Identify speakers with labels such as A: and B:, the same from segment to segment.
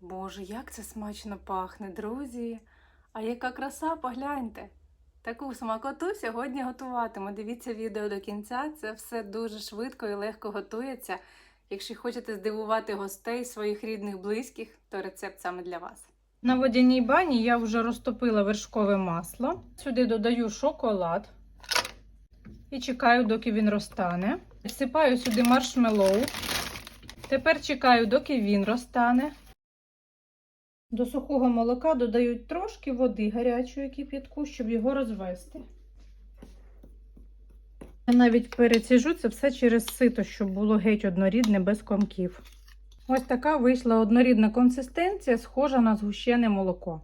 A: Боже, як це смачно пахне, друзі! А яка краса, погляньте! Таку смакоту сьогодні готуватиму. Дивіться відео до кінця. Це все дуже швидко і легко готується. Якщо хочете здивувати гостей, своїх рідних, близьких, то рецепт саме для вас. На водяній бані я вже розтопила вершкове масло. Сюди додаю шоколад і чекаю, доки він розтане. Всипаю сюди маршмеллоу. Тепер чекаю, доки він розтане. До сухого молока додають трошки води гарячої кип'ятку, щоб його розвести. Я навіть переціжу це все через сито, щоб було геть однорідне без комків. Ось така вийшла однорідна консистенція, схожа на згущене молоко.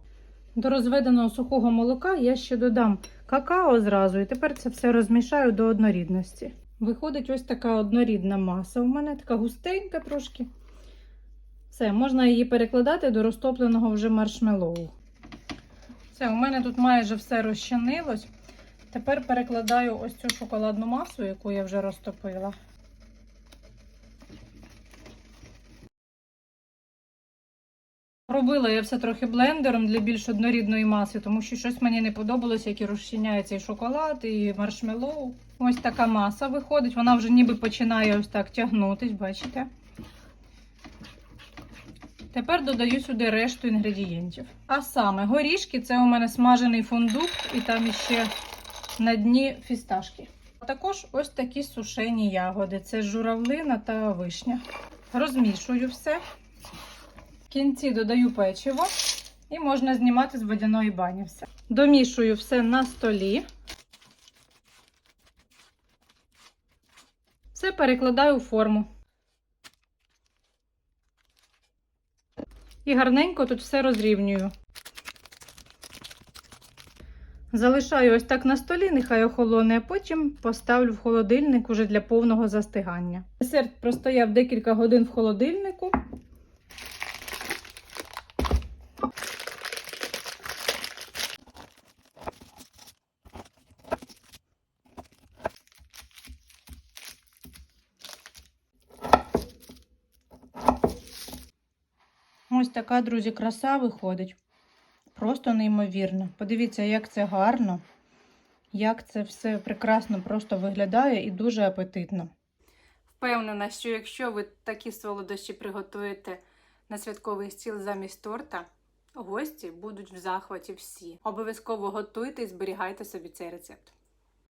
A: До розведеного сухого молока я ще додам какао зразу, і тепер це все розмішаю до однорідності. Виходить ось така однорідна маса. У мене така густенька трошки. Все, можна її перекладати до розтопленого вже маршмеллоу. Все, у мене тут майже все розчинилось. Тепер перекладаю ось цю шоколадну масу, яку я вже розтопила. Робила я все трохи блендером для більш однорідної маси, тому що щось мені не подобалося, як і розчиняється і шоколад, і маршмеллоу. Ось така маса виходить. Вона вже ніби починає ось так тягнутись, бачите? Тепер додаю сюди решту інгредієнтів. А саме горішки це у мене смажений фундук, і там іще на дні фісташки. А також ось такі сушені ягоди. Це журавлина та вишня. Розмішую все. В кінці додаю печиво і можна знімати з водяної бані все. Домішую все на столі. Все перекладаю у форму. І гарненько тут все розрівнюю. Залишаю ось так на столі, нехай охолоне, а потім поставлю в холодильник уже для повного застигання. Десерт простояв декілька годин в холодильнику. Ось така, друзі, краса виходить. Просто неймовірно. Подивіться, як це гарно, як це все прекрасно просто виглядає і дуже апетитно. Впевнена, що якщо ви такі солодощі приготуєте на святковий стіл замість торта, гості будуть в захваті всі. Обов'язково готуйте і зберігайте собі цей рецепт.